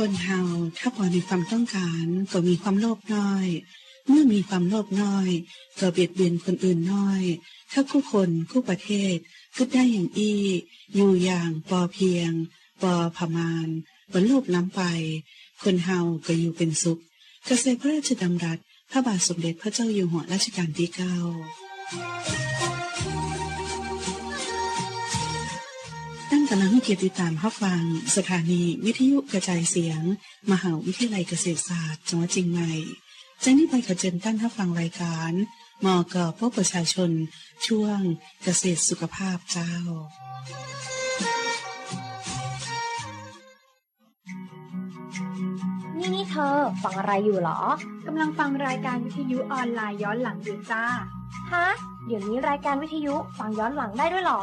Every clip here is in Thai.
คนเฮาถ้าพอมีความต้องการก็มีความโลภน้อย เมื่อมีความโลภน้อยก็เบียดเบียนคนอื่นน้อย ถ้าคู่คนคู่ประเทศก็ได้อย่างอี้อยู่อย่างปอเพียงปอพมานบรรลุน้ำไป คนเฮาก็อยู่เป็นสุขเกษตรพระราชดำรัสพระบาทสมเด็จพระเจ้าอยู่หัวรัชกาลที่เก้า กำลังให้เกียรติติดตามรับฟัง สถานีวิทยุกระจายเสียง มหาวิทยาลัยเกษตรศาสตร์จังหวัดเชียงใหม่จากนี้ไปขอเชิญท่านรับฟังรายการมอกพบประชาชน ช่วงเกษตรสุขภาพเจ้า นี่นี่เธอฟังอะไรอยู่เหรอกำลังฟังรายการวิทยุออนไลน์ย้อนหลังอยู่จ้า ฮะ เดี๋ยวนี้รายการวิทยุฟังย้อนหลังได้ด้วยเหรอ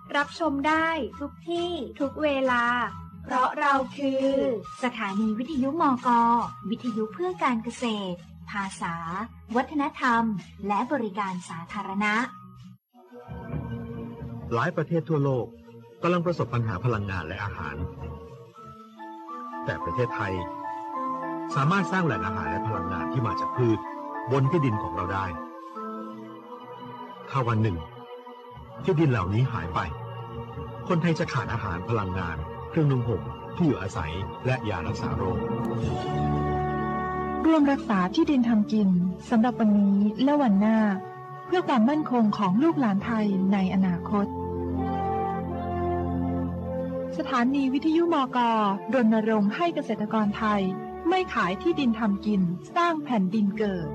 รับชมได้ทุกที่ทุกเวลา เพราะเราคือ สถานีวิทยุมก วิทยุเพื่อการเกษตร ภาษา วัฒนธรรม และบริการสาธารณะ หลายประเทศทั่วโลกกำลังประสบปัญหาพลังงานและอาหาร แต่ประเทศไทย สามารถสร้างแหล่งอาหารและพลังงานที่มาจากพืช บนที่ดินของเราได้ ถ้าวันหนึ่งที่ดินเหล่านี้หายไป คนไทยจะขาดอาหารพลังงาน เครื่องนุ่งห่มที่อยู่อาศัยและยารักษาโรคร่วมรักษาที่ดินทำกินสำหรับวันนี้และวันหน้า เพื่อความมั่นคงของลูกหลานไทยในอนาคต สถานีวิทยุมกรณรงค์ให้เกษตรกรไทย ไม่ขายที่ดินทำกินสร้างแผ่นดินเกิด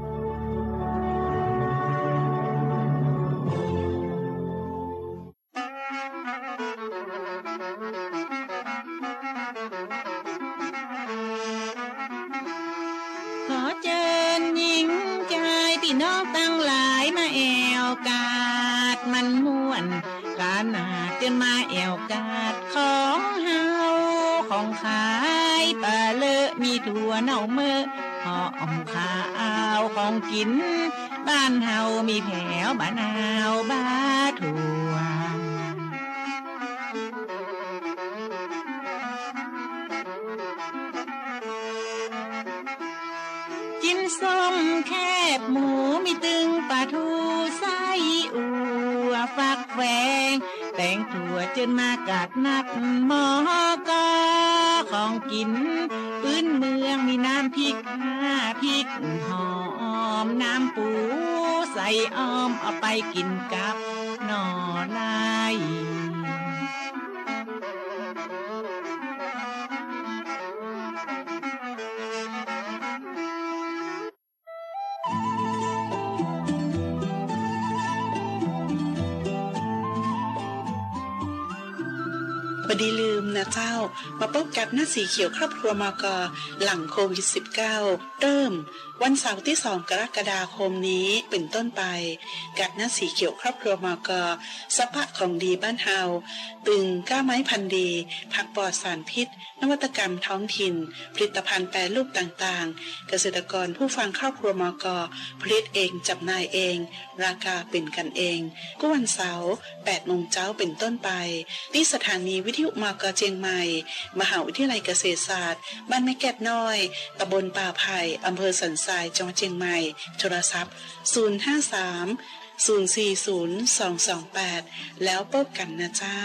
า งถั่วจนมากัดนักหมอกอของกินพื้นเมืองมีน้ำพริกห้าพริกหอมน้ำปูใส่อ้อมเอาไปกินกับหน่อไดีลืมนะเจ้า มาพบกับหน้าสีเขียวครอบครัวมกหลังโควิด -19 เริ่มวันเสาร์ที่2กรกฎาคมนี้เป็นต้นไปกับหน้าสีเขียวครอบครัวมอกสภาพของดีบ้านเฮาตึงก้าไม้พันดี ผักปลอดสารพิษ นวัตกรรมท้องถิ่น ผลิตภัณฑ์แปรรูปต่างๆ เกษตรกรผู้ฟังครอบครัวมอกผลิตเองจับนายเอง ราคาเป็นกันเองก็วันเสาร์8โมงเช้าเป็นต้นไป ที่สถานีวิทยุมอกเจียงใหม่ มหาวิทยาลัยเกษตรศาสตร์ บ้านแม่แก้ดน้อยตำบลป่าไผ่อำเภอสันทรายจังหวัดเชียงใหม่ โทรศัพท์ 053 040 228 แล้วพบกันนะเจ้า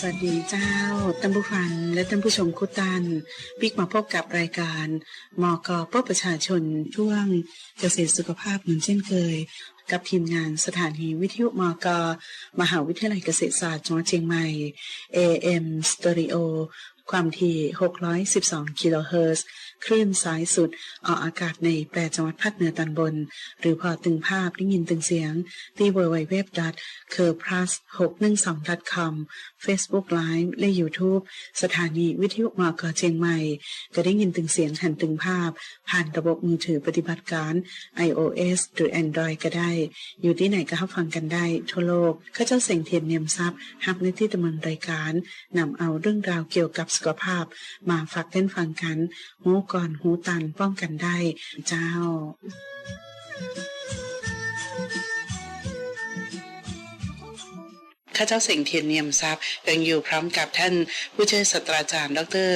สวัสดีเจ้าท่านผู้ฟังและท่านผู้ชมคุตันพิกมาพบกับรายการมอกพบประชาชนช่วงเกษตรสุขภาพเหมือนเช่นเคย กับทีมงานสถานีวิทยุมกมหาวิทยาลัยเกษตรศาสตร์จังหวัดเชียงใหม่ AM Stereo ความถี่ 612 กิโลเฮิรตซ์ คลื่นสายสุด ออกอากาศในแปดจังหวัดภาคเหนือตอนบน หรือพอตึงภาพได้ยินตึงเสียง ที่ www c u r p l u s 612 com Facebook Live และ YouTube สถานีวิทยุมอกเชียงใหม่ ก็ได้ยินตึงเสียงหันตึงภาพ ผ่านระบบมือถือปฏิบัติการ iOS หรือ Android ก็ได้ อยู่ที่ไหนก็รับฟังกันได้ ทั่วโลกข้าเจ้าเสียงเทียนเนียมทรัพย์ฮับในที่ดำเนินรายการนำเอาเรื่องราวเกี่ยวกับสุขภาพ มาฝากเล่นฟังกันหูก่อนหูตันป้องกันได้เจ้าข้าเจ้าเสียงเทียนเนียมทรัพย์ยังอยู่พร้อมกับท่านผู้ช่วยศาสตราจารย์ ดร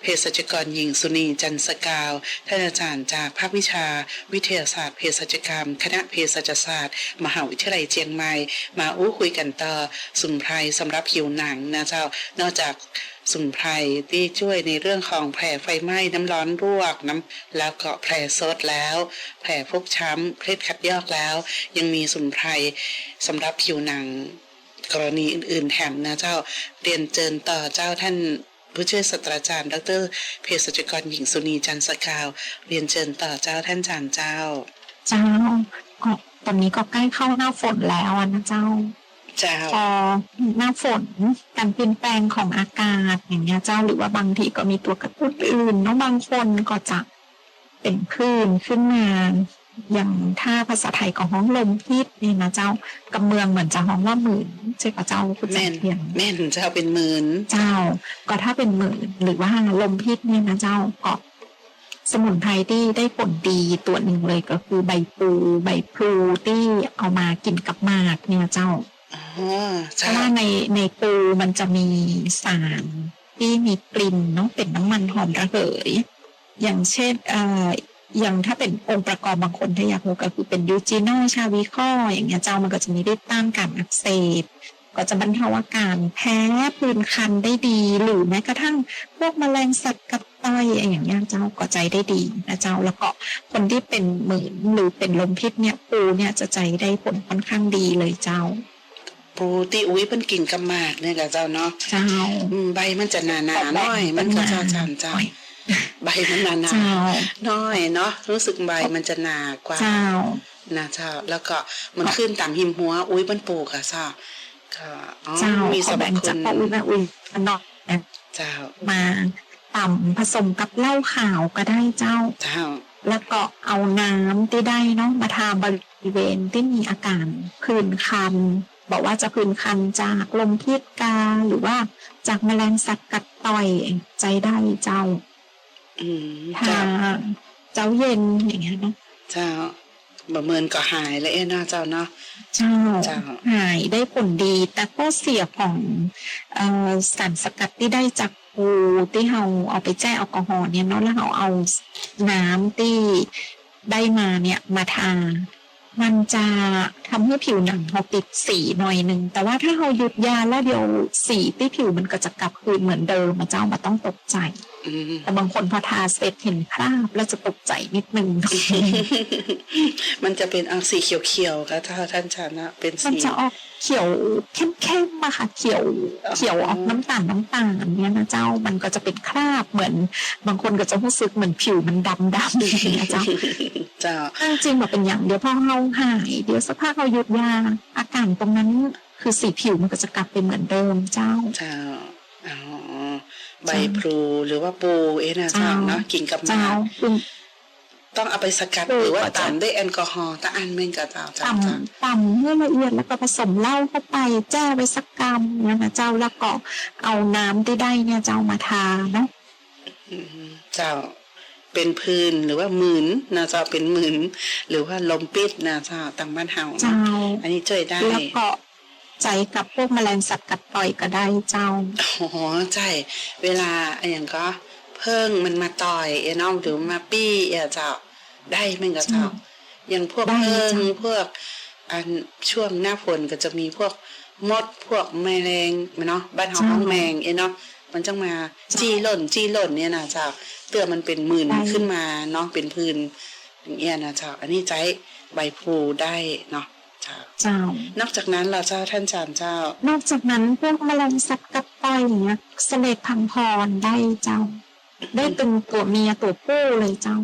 เภสัชกรหญิงสุนีจันสกาว ท่านอาจารย์จากภาควิชา วิทยาศาสตร์เภสัชกรรม คณะเภสัชศาสตร์ มหาวิทยาลัยเชียงใหม่ มาอู้คุยกันต่อสมุนไพรสำหรับผิวหนังนะเจ้า นอกจากสมุนไพรที่ช่วยในเรื่องของแผลไฟไหม้น้ำร้อนรวกน้ำแล้วก็แผลซดแล้ว แผลฟกช้ำเคล็ดขัดยอกแล้ว ยังมีสมุนไพรสำหรับผิวหนัง กรณีอื่นๆแถมนะเจ้าเรียนเจิญต่อเจ้าท่าน ผู้ช่วยศาสตราจารย์ ดรเภสัชกรหญิงสุนีจันทร์สกาว เรียนเชิญต่อเจ้าท่านจารย์เจ้า เจ้าก็ตอนนี้ก็ใกล้เข้าหน้าฝนแล้วอะนะเจ้าเจ้าพอหน้าฝนการเปลี่ยนแปลงของอากาศอย่างเงี้ยเจ้าหรือว่าบางทีก็มีตัวกระตุ้นอื่นเนาะบางคนก็จะเป็นคลื่นขึ้นมา อย่างถ้าภาษาไทยก็ห้องลมพิษนี่นะเจ้ากำเมืองเหมือนจะห้องว่าหมื่นใช่ปะเจ้าคุณแม่จันเพียงแม่นเจ้าเป็นหมื่นเจ้า ก็ถ้าเป็นหมื่นหรือว่าลมพิษเนี่ยนะเจ้าก็สมุนไพรที่ได้ผลดีตัวหนึ่งเลยก็คือใบปูใบพลูที่เอามากินกับหมากเนี่ยเจ้าอ๋อเพเจ้าราะว่าในในปูมันจะมีสารที่มีกลิ่นเนาะเป็นน้ำมันหอมระเหยอย่างเช่นเอ่ออย่างถ้าเป็นองค์ประกอบบางคนที่อยากรู้ก็คือเป็นยูจิโนชาวิคออย่างเงี้ยเจ้ามันก็จะมีฤทธิ์ต้านการอักเสบก็จะบรรเทาอาการแพ้ปืนคันได้ดี หรือแม้กระทั่งพวกแมลงสัตว์กัดต่อยอย่างเงี้ยเจ้าก็ใจได้ดีนะเจ้าแล้วก็คนที่เป็นเหมือนหรือเป็นลมพิษเนี่ยปูเนี่ยจะใจได้ผลค่อนข้างดีเลยเจ้าปูที่อุ้ยเป็นกิ่งกำมากเนี่ยกับเจ้าเนาะเจ้าอืมใบมันจะหนาๆหน่อย มันก็เจ้าจานเจ้า ใบมันหนาเจ้าๆน้อยเนาะรู้สึกใบมันจะหนากว่าเจ้านะเจ้าแล้วก็มันขึ้นตามหิมหัว อุ้ยมันปลูกอะเจ้าก็อ๋อเจ้ามีสขรอรพแบ่งคุจากณพ่ออุ้ยแม่อุ้ยอันนอกนะเจ้ามาต่ำผสมกับเหล้าขาวก็ได้เจ้าเจ้า แล้วก็เอาน้ำที่ได้เนาะมาทาบริเวณที่มีอาการผื่นคันบอกว่าจะผื่นคันจากลมพิษกาหรือว่าจากแมลงสัตว์กัดต่อยใจได้เจ้าอืม ทาเจ้าเจ้าเย็นอย่างเงี้ยเนาะเจ้าบ่เมินก็หายแล้วเอ้เนาะเจ้าเนาะเจ้าเจ้าหายได้ผลดี แต่ก็เสียของเอ่อสารสกัดที่ได้จากปูที่เราเอาไปแจ้แอลกอฮอล์เนี่ยเนาะแล้วเราเอาน้ำที่ได้มาเนี่ยมาทา มันจะทำให้ผิวหนังเราติดสีหน่อยหนึ่งแต่ว่าถ้าเราหยุดยาแล้วเดี๋ยวสีที่ผิวมันก็จะกลับคืนเหมือนเดิมมาเจ้ามาต้องตกใจอืม แต่บางคนพอทาเสร็จเห็นคราบแล้วจะตกใจนิดนึง มันจะเป็นอังสีเขียวๆค่ะถ้าท่านชานะเป็นมันสีจะออกเขียวเข้มๆมาค่ะ เขียวอ๋อเขียวออกน้ำตาลน้ำตาลเนี่ยนะเจ้ามันก็จะเป็นคราบเหมือน บางคนก็จะรู้สึกเหมือนผิวมันดำดำๆอย่างเงี้ยเจ้าเจ้าถ้าจริงแบบเป็นอย่างเดียวพอเราหายเดี๋ยวสักพักเราหยุดยาอาการตรงนั้นคือสีผิวมันก็จะกลับไปเหมือนเดิมเจ้าเจ้าอ๋อ ใบพลูหรือว่าปูเอ้นะเจ้าเจ้าเนาะกินกับหเจ้ามากคือต้องเอาไปสกัดปูหรือว่าก็จะตำด้วยแอลกอฮอล์ตะอันเม่นกับเจ้าเจ้าต่เจ้าำต่ำให้ละเอียดแล้วก็ผสมเหล้าเข้าไปแจ้ไปสักกรัมเนี่ยนะเจ้าแล้วก็เอาน้ำที่ได้เนี่ยเจ้ามาทาเนาะอืมเจ้าเป็นพื้นหรือว่าหมื่นนะเจ้าเป็นหมื่นหรือว่าลมปิดนะเจ้าต่างบ้านเฮาเจ้าอันนี้ช่วยได้แล้วก็ ใจกับพวกแมลงสัตว์กัดต่อยก็ได้เจ้าอ๋อใช่เวลาอะไรอย่างก็เพิ่งมันมาต่อยเอ้น้องหรือมาปี้เอ้เจ้าได้แมันก็เจ้าอย่างพวกได้เพิ่งจ้ะพวกอันช่วงหน้าฝนก็จะมีพวกมดพวกแมลงเนาะบ้านเฮาห้องแมงเอ้เนาะมันจะมาจี้หล่นจี้หล่นเนี่ยนะเจ้าเตือมันเป็นหมื่นขึ้นมาเนาะเป็นพื้นอย่างเงี้ยนะเจ้าอันนี้ใจใบพลูได้เนาะ เจ้าเจ้า นอกจากนั้นเราเจ้าท่านจานเจ้า นอกจากนั้นพวกแมลงสัตว์กัดต้อยอย่างเงี้ยเสลดพังพรได้เจ้า ได้เป็นตัวเมียตัวผู้เลยเจ้า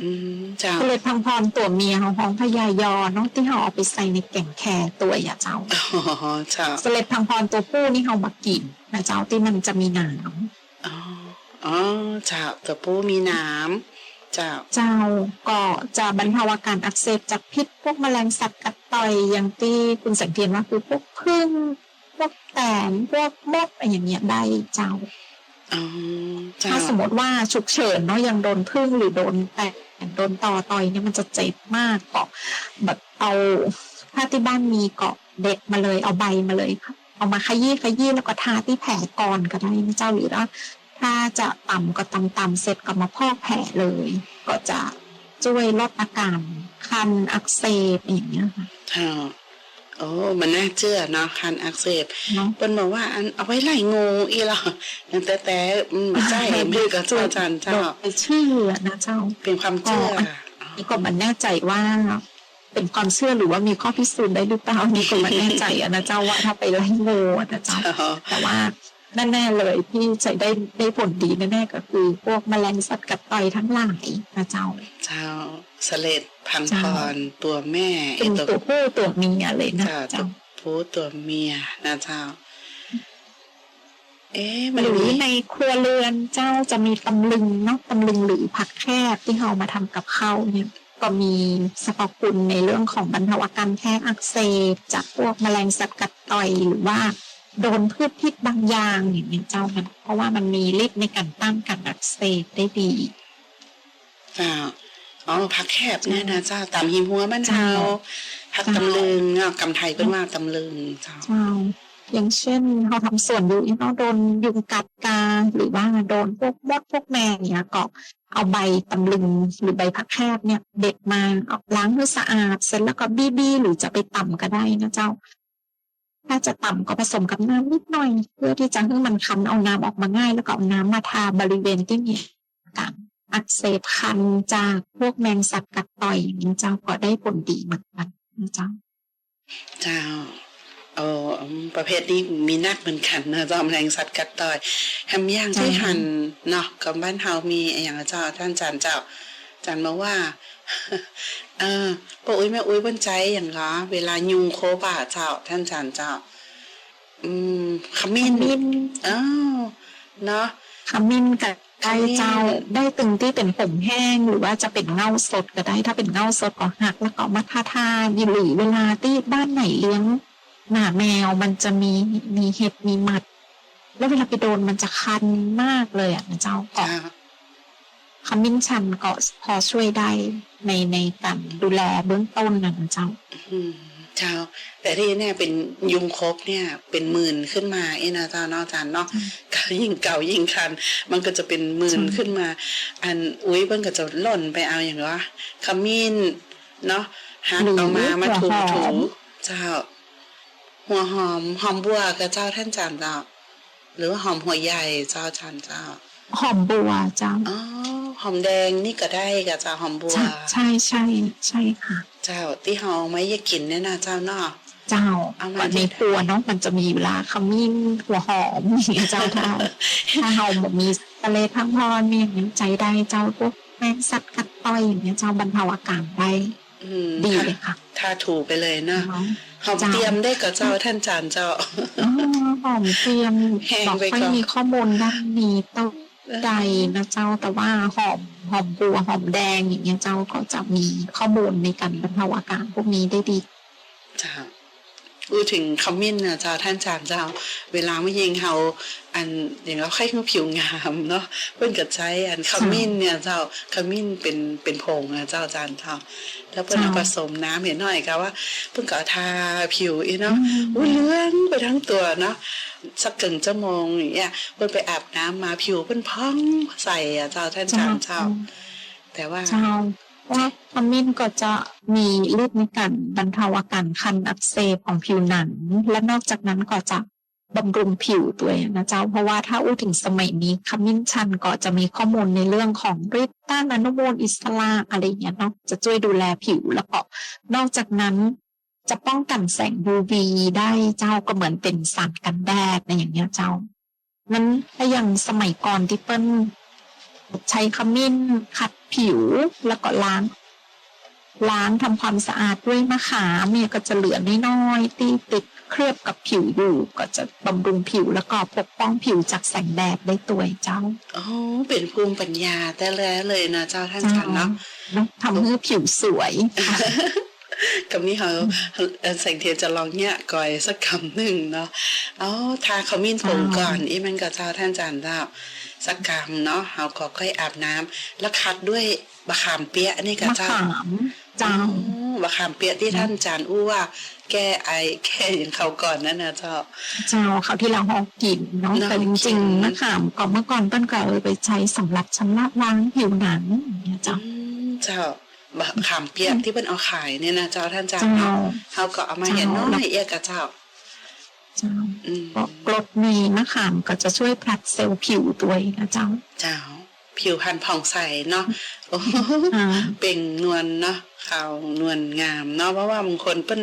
อืมเจ้า เสลดพังพรตัวเมียของของพญายอเนาะที่เขาเอาไปใส่ในแก่งแคตัวอย่าเจ้าอ๋อเจ้า เสลดพังพรตัวผู้นี่เขามากินนะเจ้าที่มันจะมีหนามอ๋ออ๋อเจ้าตัวปูมีน้ำ เจ้าเจ้าก็จะบรรเทาอาการอักเสบจากพิษพวกแมลงสัตว์กัดต่อยอย่างที่คุณสังเกตว่าคือพวกพึ่งพวกแตนพวกมดอะไรอย่างเงี้ยได้เจ้าอ๋อเจ้าถ้าสมมติว่าฉุกเฉินเนาะยังโดนพึ่งหรือโดนแตนโดนต่อต่อยเนี่ยมันจะเจ็บมากก็แบบเอาถ้าที่บ้านมีเกาะเด็ดมาเลยเอาใบมาเลยค่ะเอามาขยี้ขยี้แล้วก็ทาที่แผลก่อนก็ได้นะเจ้าหรือว่า ถ้าจะต่ำก็ต่ำต่ำๆเสร็จก็มาพอกแผลเลย ก็จะช่วยลดอาการคันอักเสบอย่างเงี้ยค่ะเจ้าโอ้มันน่าเชื่อเนาะคันอักเสบเนาะเปิ้นบอกว่าอันเอาไว้ไล่งูอีหรอตั้งแต่แต่อืมใช่แม่ก็เจ้าอาจารย์เจ้าไปเชื่อนะเจ้าเป็นความเชื่อนี่ก็มันแน่ใจว่าเป็นความเชื่อหรือว่ามีข้อพิสูจน์ได้หรือเปล่านี่ก็มันแน่ใจอะนะเจ้าว่าถ้าไปไล่งูอะนะเจ้าเจ้าแต่ว่า แน่ๆเลยที่จะได้ได้ผลดีแน่ๆก็คือ พวกแมลงสัตว์กัดต่อยทั้งหลายนะเจ้า เจ้าเสลดพันเจ้าพรตัวแม่เป็นไอ้ตัวผู้ตัวเมียเลยนะเจ้าตัเจ้าวผู้ตัวเมียนะเจ้า เอ๊ะมันหรือมีในครัวเรือนเจ้าจะมีตำลึงเนาะตำลึงหรือผักแคบที่เรามาทำกับข้าวเนี่ยก็มีสรรพคุณในเรื่องของบรรเทาอาการแพ้อักเสบจากพวกแมลงสัตว์กัดต่อยหรือว่า โดนพืชพิษบางอย่างอย่างนี้เจ้ามันเพราะว่ามันมีฤทธิ์ในการต้านการอักเสบได้ดีเจ้าอ๋อผักแคบเนี่ยนะเจ้าตามหิมหัวมันเทาเจ้าผักตำลึงเนาะกำไทยเป็นว่าตำลึงเจ้าเจ้าอย่างเช่นเราทำส่วนอยู่เนาะโดนยุงกัดกาหรือว่าโดนพวกมดพวกแมงเนี่ยก็เอาใบตำลึงหรือใบผักแคบเนี่ย เด็ดมาเอาล้างให้สะอาด เสร็จแล้วก็บี้บี้หรือจะไปต่ำก็ได้นะเจ้า ถ้าจะต่ำก็ผสมกับน้ำนิดหน่อย เพื่อที่จะให้มันคันเอาน้ำออกมาง่าย แล้วก็เอาน้ำมาทาบริเวณที่มีการอักเสบคันจากพวกแมงสัตว์กัดต่อยอย่างนี้เจ้าก็ได้ผลดีเหมือนกันนะเจ้าเจ้าเออประเภทนี้มีนักเหมือนกันนะจ้าแมลงสัตว์กัดต่อยแฮมย่างที่หันเนาะกับบ้านเฮามีอย่างเจ้าท่านจานเจ้าจานมาว่า เออป้าอุ้ยแม่อุ้ยบนใจอย่างละเวลายุงโคบอะเจ้า ท่านจานเจ้า อืมขมิ้นมิ้นอ้าวเนาะขมิ้นกับไก่เจ้าขมิ้นได้ตึงที่เป็นผมแห้งหรือว่าจะเป็นเงาสดก็ได้ ถ้าเป็นเงาสดก็หักแล้วก็มาทาทาหรือเวลาที่บ้านไหนเลี้ยงหมาแมวมันจะมีมีเห็บมีหมัด แล้วเวลาไปโดนมันจะคันมากเลยอะนะเจ้าก็เจ้า ขมิ้นชันก็พอช่วยได้ในในการดูแลเบื้องต้นนะนะเจ้าอืมเจ้า แต่ที่เนี่ยเป็นยุงครบเนี่ย เป็นหมื่นขึ้นมาเอ้นะเจ้าเนาะอาจารย์เนาะอืมก็ยิ่งเก่ายิ่งคัน มันก็จะเป็นหมื่นใช่ขึ้นมา อันอุ้ยเพิ่นก็จะหล่นไปเอาอย่างว่าขมิ้นเนาะหักเอามามาถูถูเจ้า หัวหอมหอมบัวกับเจ้าท่านจานเจ้าหรือว่าหอมหัวใหญ่เจ้าจานเจ้า หอมบัวเจ้าอ๋อหอมแดงนี่ก็ได้กับเจ้าหอมบัว ใช่ใช่ใช่ใช่ค่ะ เจ้าที่เฮาเอาไม่ยากินเนี่ยนะเจ้าเนาะเจ้าเอามาว่าในครัวเนาะมันจะมีเวลาขมิ้นหัวหอมอย่างเงี้ยเจ้าถ้าถ้าเฮาแบบมีทะเลพังพรมีอย่างนี้ใจได้เจ้าพวกแมงสัตว์กัดต่อยอย่างเงี้ยเจ้าบรรเทาอาการได้อืมดีถ้าเลยค่ะถ้าถูไปเลยเนาะเนาะหอมเจ้าเตรียมได้กับเจ้าท่านจานเจ้าอ๋อหอมเทียมแห้งบอกไปไม่ก่อนมีข้อมูลด้านนี้ต้อง ใดนะเจ้าแต่ว่าหอมหอมบัวหอมแดงอย่างเงี้ยเจ้าก็จะมีข้อมูลในการบรรเทาอาการพวกนี้ได้ดีจ้า พูดถึงขมิ้นนะเจ้าท่านจานเจ้า เวลาไม่ยิงเฮาอันอย่างเราไข้ขึ้นผิวงามเนาะเพื่อนก็ใช้อันขมิ้นเนี่ยเจ้าขมิ้นเป็นเป็นผงนะเจ้าจานเจ้าแล้วเพื่อนเอาเจ้าผสมน้ำเห็นหน่อยก็ว่า เพื่อนก็เอาทาผิวอีเนาะอุ้ยเลื่อนไปทั้งตัวเนาะสักกึ่งชั่วโมงอย่างเงี้ยเพื่อนไปอาบน้ำมาผิวเพื่อนพองใสอะเจ้าท่านจานเจ้า แต่ว่าเจ้า ว่าขมิ้นก็จะมีฤทธิ์ในการบรรเทาอาการคันอักเสบของผิวหนัง และนอกจากนั้นก็จะบำรุงผิวด้วยนะเจ้า เพราะว่าถ้าอู้ถึงสมัยนี้ขมิ้นชันก็จะมีข้อมูลในเรื่องของฤทธิ์ต้านอนุมูลอิสระอะไรเงี้ยเนาะจะช่วยดูแลผิวแล้วก็นอกจากนั้นจะป้องกันแสง UV ได้เจ้าก็เหมือนเป็นสารกันแดดในอย่างเงี้ยเจ้านั้นถ้าอย่างสมัยก่อนที่เปิ้ลใช้ขมิ้นขัด ผิวแล้วก็ล้าง ล้างทำความสะอาดด้วยมะขามเนี่ยก็จะเหลือน้อยๆที่ติดเคลือบกับผิวอยู่ก็จะบำรุงผิวแล้วก็ปกป้องผิวจากแสงแดดได้ตัวเจ้าอ๋อเป็นภูมิปัญญาแต่แล้วเลยนะเจ้าท่านอาจารย์เนาะเนาะทำให้ผิวสวยค่ะกับนี้เขาเอ่อแสงเทียนจะลองเนี่ยก่อยสักคำหนึ่งเนาะเอาทาขมิ้นผงก่อนอีมันกับเจ้าท่านอาจารย์เจ้า สักคำเนาะเขาก็ค่อยอาบน้ำแล้วคัดด้วยบะขามเปียะนี่กับมะเจ้าขามเจ้าอ๋อบะขามเปียะที่ท่านอาจารย์อู้ว่า แก้ไอแก้อย่างเขาก่อนนั่นนะเจ้าเจ้าเขาวที่เราหอกกินเนาะเราแต่จกิริงนๆมะขามก่อนเมื่อก่อนเปิ้ลก็เอาไปใช้สำหรับชำระล้างผิวหนังอย่างเงี้ยอืเจ้ามเจ้าบะขามเปียะที่เพิ่นเอาขายเนี่ยนะเจ้าท่านอาจารเจ้าย์เนาะเขาก็เอามาเห็นน้อเจ้ายเอียกับเจ้า เจ้าอืมก็กรดในมะขามก็จะช่วยผลัดเซลล์ผิวตัวเองนะเจ้า เจ้า ผิวพรรณผ่องใสเนาะโอ้โหอ่าเป่งนวลเนาะขาวนวลงามเนาะเพราะว่าบางคนเปิ้น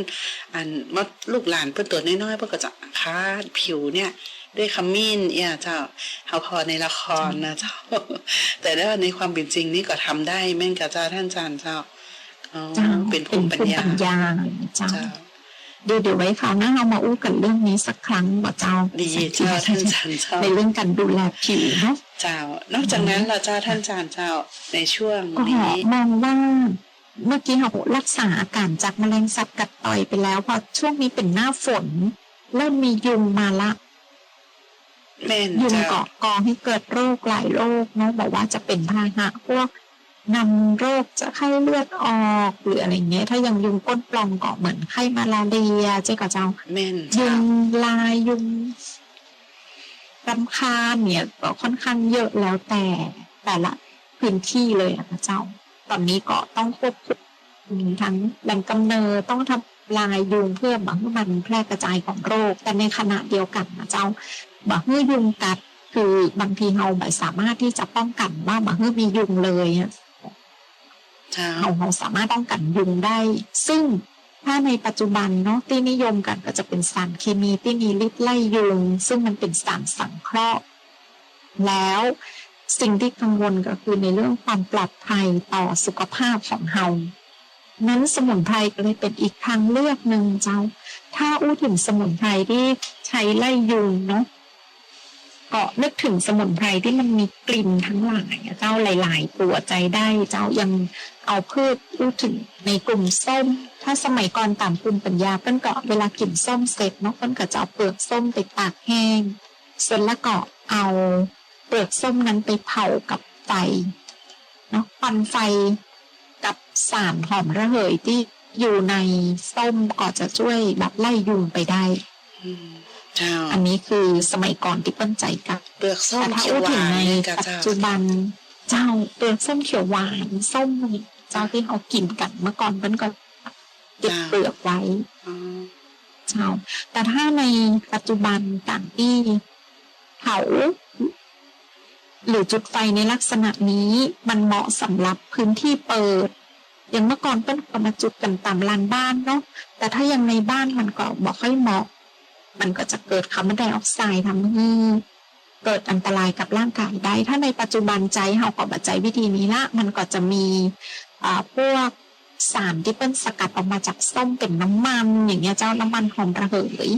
อันมดลูกหลานเปิ้นตัวน้อยๆเปิ้นก็จะคาดผิวเนี่ย ด้วยขมิ้นเนี่ยเจ้าเฮาพอในละครนะเจ้า แต่ว่าในความเป็นจริงนี่ก็ทำได้แม่นกับเจ้าท่านอาจารย์เจ้าอ๋อเจ้าเป็นภูมิปัญญาเป็นภูมิปัญญาเจ้า เจ้าเดี๋ยวเดี๋ยวไว้คราวหน้าเรามาอู้กันเรื่องนี้สักครั้งบ่เจ้าดีเจ้าท่านอาจารย์เจ้าในเรื่องการดูแลผิวเนาะเจ้า นอกจากนั้นเราเจ้าท่านอาจารย์เจ้าในช่วงก็นี้มองว่าเมื่อกี้เรารักษาอาการจากแมลงสัตว์กัดต่อยไปแล้วพอช่วงนี้เป็นหน้าฝนเริ่มมียุงมาละแม่นยุงเจ้าเกาะกองให้เกิดโรคหลายโรคเนาะบอกว่าจะเป็นพาหะพวก นำโรคจะไข้เลือดออกหรืออะไรเงี้ย ถ้ายังยุงก้นปล่องเกาะเหมือนไข้มาลาเรียเจ๊กับเจ้าแม่นยุเจ้างลายยุงรำคาญเนี่ยก็ค่อนข้างเยอะแล้วแต่แต่ละพื้นที่เลยอะนะเจ้า ตอนนี้ก็ต้องควบคุมทั้งแหล่งกำเนิดต้องทำลายยุงเพื่อบังให้มันแพร่กระจายของโรค แต่ในขณะเดียวกันนะเจ้าบังให้ยุงกัดคือบางทีเราไม่สามารถที่จะป้องกันว่าบังให้มียุงเลยอะ เจ้าเราเราสามารถป้องกันยุงได้ ซึ่งถ้าในปัจจุบันเนาะที่นิยมกันก็จะเป็นสารเคมีที่มีฤทธิ์ไล่ยุง ซึ่งมันเป็นสารสังเคราะห์แล้วสิ่งที่กังวลก็คือในเรื่องความปลอดภัยต่อสุขภาพของเฮานั้นสมุนไพรก็เลยเป็นอีกทางเลือกหนึ่งเจ้า ถ้าอู้ถึงสมุนไพรที่ใช้ไล่ยุงเนาะ ก็นึกถึงสมุนไพรที่มันมีกลิ่นทั้งหลายเจ้าหลาย ๆ ตัวใจได้ เจ้ายังเอาพืชพูดถึงในกลุ่มส้ม ถ้าสมัยก่อนตามกลุ่มปัญญาเปิ้นก็เวลากินส้มเสร็จเนาะเปิ้นก็จะเอาเปลือกส้มไปตากแห้งเสร็จแล้วก็เอาเปลือกส้มนั้นไปเผากับไฟเนาะควันไฟกับสารหอมระเหยที่อยู่ในส้มก็จะช่วยแบบไล่ยุงไปได้ อืมเจ้าอันนี้คือสมัยก่อนที่เปิ้ลใจกับเปลือกส้มแต่ถ้าเขียวพูดหถึงวานในนี่กับปัจเจ้าจุบันเจ้าเปลือกส้มเขียวหวานส้มนี่เจ้าที่เขากินกันเมื่อก่อนเปิ้ลก็เก็บเปลือกไว้อ๋อเจ้าแต่ถ้าในปัจจุบันต่างที่เผาหรือจุดไฟในลักษณะนี้มันเหมาะสำหรับพื้นที่เปิด อย่างเมื่อก่อนเปิ้ลก็มาจุดกันตามลานบ้านเนาะแต่ถ้ายังในบ้านมันก็บอกค่อยเหมาะ มันก็จะเกิดคาร์บอนไดออกไซด์ทำให้เกิดอันตรายกับร่างกายได้ ถ้าในปัจจุบันใจเฮาก็บัใจวิธีนี้ละ มันก็จะมีพวกสารที่เป็นสกัดออกมาจากส้มเป็นน้ำมัน อย่างเงี้ยเจ้าน้ำมันหอมระเหย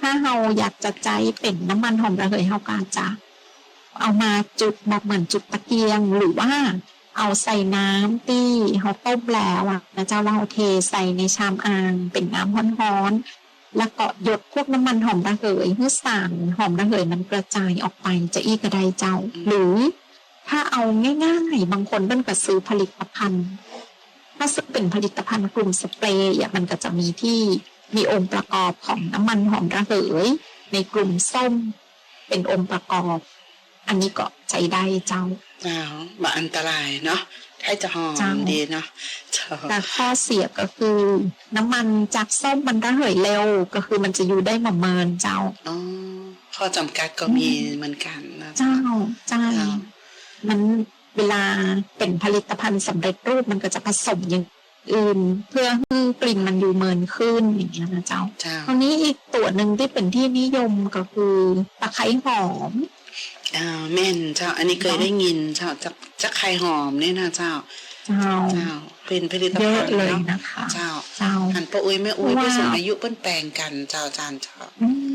ถ้าเฮาอยากจะใจเป็นน้ำมันหอมระเหยเฮาก็อาจะเอามาจุดแบบเหมือนจุดตะเกียงหรือว่าเอาใส่น้ำที่เขาต้มแล้วอะนะเจ้าเราเทใส่ในชามอ่างเป็นน้ำร้อนๆ แล้วก็หยดพวกน้ำมันหอมระเหยเพื่อสารหอมระเหยมันกระจายออกไปจะอีกกระไดเจ้า หรือถ้าเอาง่ายๆ บางคนเป็นก็ซื้อผลิตภัณฑ์ ถ้าซื้อเป็นผลิตภัณฑ์กลุ่มสเปรย์มันก็จะมีที่มีองค์ประกอบของน้ำมันหอมระเหย ในกลุ่มส้มเป็นองค์ประกอบ อันนี้ก็ใช้ได้เจ้า เจ้ามาอันตรายเนาะให้จะหอเจ้ามดีเนาะเจ้าแต่ข้อเสียก็คือน้ำมันจากส้มมันระเหยเร็วก็คือมันจะอยู่ได้มาเมินเจ้าอ๋อข้อจำกัดก็มีเหมือนกันนะเจ้าใช่เจ้ามันเวลาเป็นผลิตภัณฑ์สำเร็จรูปมันก็จะผสมอย่างอื่นเพื่อให้กลิ่นมันอยู่เมินขึ้นอย่างเงี้ยนะเจ้าเจ้าคราวนี้อีกตัวหนึ่งที่เป็นที่นิยมก็คือตะไคร้หอม อ่าแม่นเจ้า อันนี้เคยได้ยินเจ้าจากจากไข่หอมเนี่ยนะเจ้า เจ้าเจ้าเป็นผลิตเยภัอะณฑ์เลยเนาะนะคะ เจ้าเจ้าหันป้าอุ้ยแม่อุ้ยว่าผู้สูงอายุเปิ้นแปลงกันเจ้าอาจารย์เจ้าอืม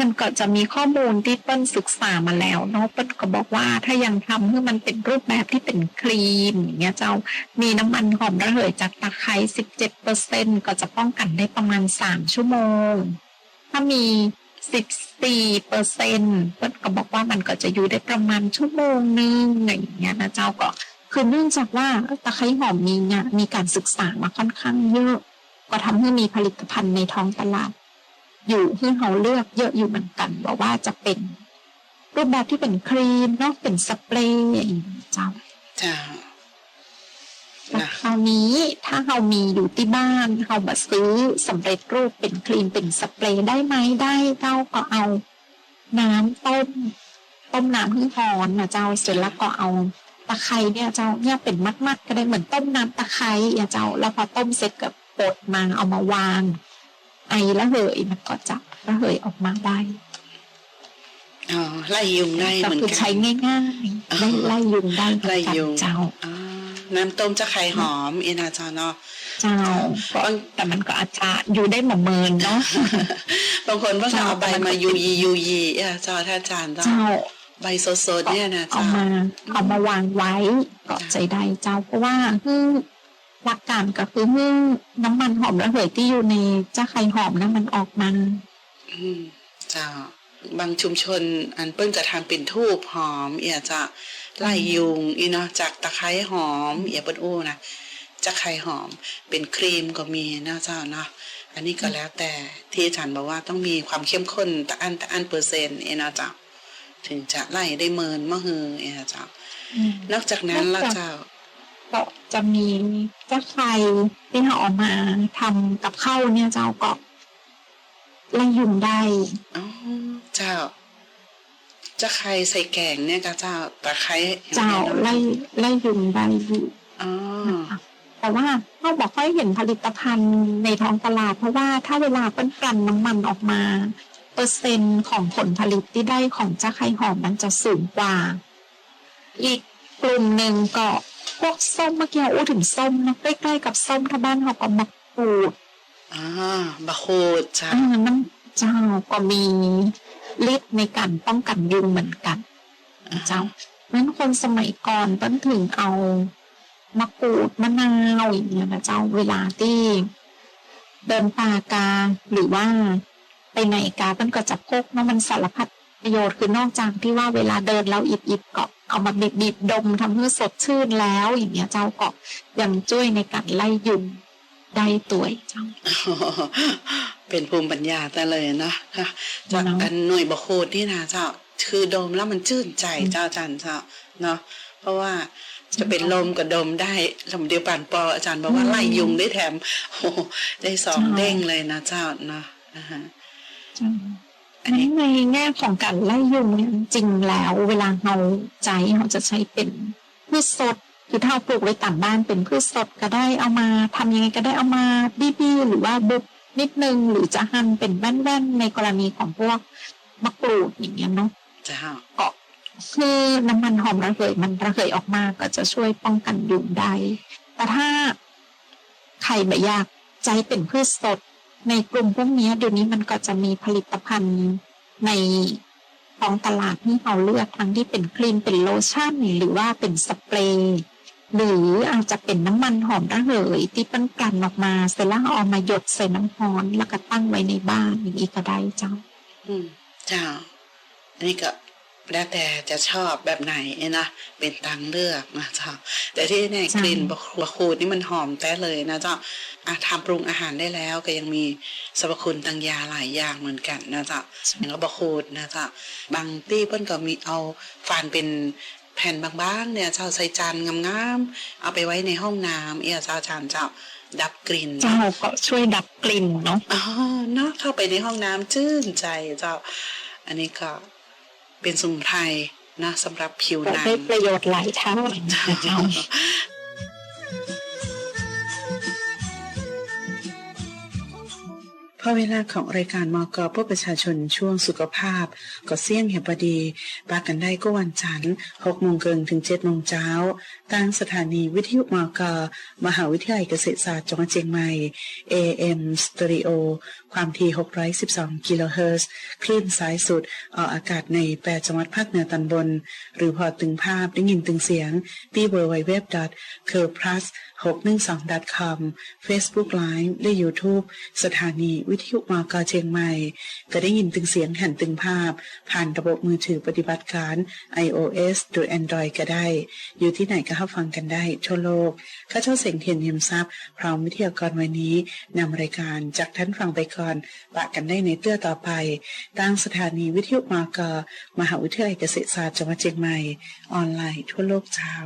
มันก็จะมีข้อมูลที่เปิ้ลศึกษามาแล้วเนาะเปิ้ลก็บอกว่าถ้ายังทำให้มันเป็นรูปแบบที่เป็นครีมอย่างเงี้ยเจ้ามีน้ำมันหอมระเหยจากตะไคร้สิบเจ็ดเปอร์เซ็นก็จะป้องกันได้ประมาณสามชั่วโมง ถ้ามี สิบสี่เปอร์เซ็นเปิ้ลก็บอกว่ามันก็จะอยู่ได้ประมาณชั่วโมงนึงอย่างเงี้ยนะเจ้าก็คือเนื่องจากว่าตะไคร้หอมมีเนี่ยมีการศึกษามาค่อนข้างเยอะ ก็ทำให้มีผลิตภัณฑ์ในท้องตลาด อยู่ที่เราเลือกเยอะอยู่เหมือนกันว่าว่าจะเป็น รูปแบบที่เป็นครีมเนาะเป็นสเปรย์อย่างนี้เจ้าเจ้า แต่นะคราวนี้ถ้าเรามีอยู่ที่บ้านเรามาซื้อสำเร็จรูปเป็นครีมเป็นสเปรย์ได้ไหมได้เจ้าก็เอาน้ำต้มต้มน้ำให้ร้อนนะเจ้าเสร็จแล้วก็เอาตะไคร้เนี่ยเจ้าเนี่ยเป็นมัดๆก็ได้เหมือนต้มน้ำตะไคร้เนี่ยเจ้า แล้วพอต้มเสร็จกับปดมาเอามาวาง ไอระเหยมันก็จะระเหยออกมาได้อ๋อไล่ยุงได้ก็เหมือนคือกันใช้ง่ายๆได้ไล่ยุงได้เหมือนไล่กันยุงเจ้าอ่า น้ำต้มจะไข่หอมเอ็นาเจ้าเนาะเจ้าก็แต่มันก็อาจจะอยู่ได้หมอเมินเนาะบางคนก็จะเอาใบเจ้ามัมานยูยียูยีอะเจ้าท่านอาจารย์เจ้าเจ้าใบสดๆเนี่ยนะเอาเจ้ามาเอามาวางไว้ก็ใจได้เจ้าเพราะว่าคือหลักการก็คือคือน้ำมันหอมระเหยที่อยู่ในเจ้าไข่หอมนั้นมันออกมาอืมเจ้าบางชุมชนอันเปิ้นจะทำเป็นทูบหอมเอียจะ ไล่ยุงอีเนาะจากตะไคร้หอมเอียเปิ้นอู้นะจะไข่หอมเป็นครีมก็มีนะเจ้าเนาะอันนี้ก็แล้วแต่ที่อาจารย์บอกว่าต้องมีความเข้มข้นตะอันตะอันเปอร์เซ็นต์เอ็นะเจ้าถึงจะไล่ได้เมินมะฮือเอ็นะเจ้านอกจากนั้นและเจ้าก็จะมีเจ้าไข่ที่เราเออกมาทำกับข้าวเนี่ยเจ้าก็ไล่ยุงได้อ๋อเจ้า จะใครใส่แกงเนี่ยก็เจ้าตะไคร้เจ้าไล่ไล่ยุงได้อยู่อ๋อนะคะแต่ว่าเราบอกให้เห็นผลิตภัณฑ์ในท้องตลาด เพราะว่าถ้าเวลาเปิ้นกลั่นน้ำมันออกมา เปอร์เซ็นต์ของผลผลิตที่ได้ของเจ้าไข่หอมมันจะสูงกว่า อีกกลุ่มหนึ่งก็พวกส้มเมื่อกี้อู้ถึงส้มนะใกล้ๆกับส้มที่บ้านเขาก็มักปลูกอ่าบะโคดจ้าอ่าน้ำเจ้าก็มี ฤทธิ์ในการป้องกันยุงเหมือนกันเจ้านั้นคนสมัยก่อนต้นถึงเอามะกรูดมะนาวอย่างเงี้ยนะเจ้าเวลาที่เดินป่ากาหรือว่าไปไหนกาต้นก็จะพกเนาะมันสารพัดประโยชน์คือนอกจากที่ว่าเวลาเดินแล้วอิบอิบก็เอามาบีบบีบดมทำให้สดชื่นแล้วอย่างเงี้ยเจ้าก็ยังช่วยในการไล่ยุง ได้ตัวอีกเจ้า เป็นภูมิปัญญาแต่เลยเนาะค่ะจากเนาะอันหน่วยบะโคดนี่นะเจ้า คือดมแล้วมันชื่นใจอืมเจ้าอาจารย์เจ้าเนาะเพราะว่าจะเป็นลมกับดมได้ลำเดียวปันปออาจารย์บอกว่าอืมไล่ยุงได้แถมโอ้โหได้สองใช่เด้งเลยนะเจ้าเนาะนะฮะอันนี้ในแง่ของการไล่ยุงเนี่ยจริงๆแล้ว เวลาเราใจเราจะใช้เป็นพืชสด คือถ้าปลูกไว้ต่างบ้านเป็นพืชสดก็ได้เอามาทำยังไงก็ได้เอามาบี้ๆหรือว่าบุบนิดนึงหรือจะหั่นเป็นแว่นๆในกรณีของพวกมะกรูดอย่างเงี้ยเนาะเจ้าก็คือน้ำมันหอมระเหยมันระเหยออกมาก็จะช่วยป้องกันยุงได้ แต่ถ้าใครไม่อยากใจเป็นพืชสดในกลุ่มพวกนี้เดี๋ยวนี้มันก็จะมีผลิตภัณฑ์ในท้องตลาดที่เราเลือกทั้งที่เป็นครีมเป็นโลชั่นหรือว่าเป็นสเปรย์ หรืออาจจะเป็นน้ำมันหอมระเหยที่เป็นกลั่นออกมาเสร็จแล้วเอามาหยดใส่น้ำร้อนแล้วก็ตั้งไว้ในบ้านอย่างนี้ก็ได้เจ้า อืมเจ้าอันนี้ก็แล้วแต่จะชอบแบบไหนนะเป็นตังเลือกนะเจ้าแต่ที่แน่กลิ่นบะบะคูดนี่มันหอมแต้เลยนะเจ้าอาทำปรุงอาหารได้แล้วก็ยังมีสรรพคุณทางยาหลายอย่างเหมือนกันนะเจ้าอย่างบะคูดนะเจ้าบางที่เพิ่นก็มีเอาฝานเป็น แผ่นบางๆเนี่ยเจ้าใส่จานงามๆเอาไปไว้ในห้องน้ำเอียเจ้าจานเจ้าดับกลิ่นเจ้าก็ช่วยดับกลิ่นเนาะอ๋อเนาะเข้าไปในห้องน้ำชื่นใจเจ้า อันนี้ก็เป็นสมุนไพรนะสำหรับผิวก็หนังได้ประโยชน์หลายเท่า พอเวลาของรายการมกเพื่อประชาชนช่วงสุขภาพ ก็เสี่ยงเหียบดีปากันได้ก็วันจันทร์6โมงเกินถึง7โมงเช้าทางสถานีวิทยุมกมหาวิทยาลัยเกษตรศาสตร์จังหวัดเชียงใหม่ AM Stereo ความถี่ 612 กิโลเฮิรตซ์คลื่นสายสุดออกอากาศใน8จังหวัดภาคเหนือตอนบน หรือพอตึงภาพได้ยินตึงเสียงที่ www.curplus612.com Facebook Live และ YouTube สถานีวิทยุมกเชียงใหม่ก็ได้ยินตึงเสียงแผ่นตึงภาพ ผ่านระบบมือถือปฏิบัติการ iOS หรือ Android ก็ได้ อยู่ที่ไหนก็เข้าฟังกันได้ทั่วโลก ข้าเจ้าเสียงเทียนเยียมทรัพย์พร้อมวิทยากรวันนี้นำรายการจากท่านฟังไปก่อนปะกันได้ในเตื้อต่อไปตั้งสถานีวิทยุมกมหาวิทยาลัยเกษตรศาสตร์จังหวัดเชียงใหม่ ออนไลน์ทั่วโลกชาว